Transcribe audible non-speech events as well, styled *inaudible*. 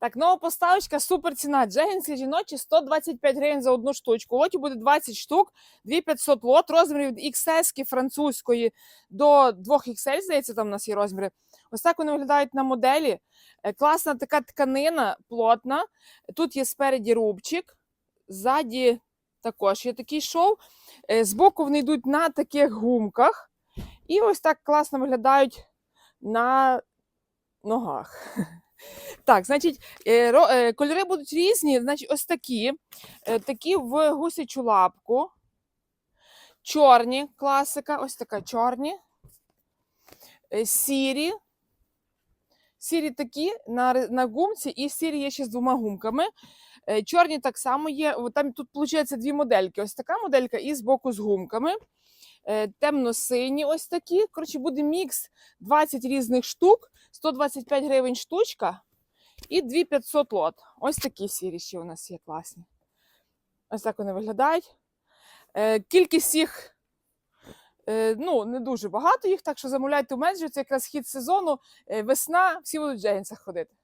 Так, нова поставочка, супер ціна. Джегінси жіночі 125 гривень за одну штучку. Лоті буде 20 штук, 2500 лот, розмірів XS французької до 2 XL, здається, там у нас є розміри. Ось так вони виглядають на моделі. Е, Класна така тканина, плотна. Тут є спереді рубчик, ззаді також є такий шов. Е, Збоку вони йдуть на таких гумках. І ось так класно виглядають на ногах. *laughs* Так, значить, е, е, кольори будуть різні. Значить, ось такі. Е, Такі в гусячу лапку. Чорні, класика, ось така чорні. Сірі. Сірі такі на, на гумці, і сірі є ще з двома гумками. Чорні так само є. Там тут, виходить, дві модельки. Ось така моделька і збоку з гумками. Темно-сині ось такі. Коротше, буде мікс 20 різних штук, 125 гривень штучка і 2500 лот. Ось такі сірі ще у нас є класні. Ось так вони виглядають. Е, Кількість їх е, ну, не дуже багато їх, так що замовляйте у менеджер, це якраз хід сезону, е, весна, всі будуть в джегінсах ходити.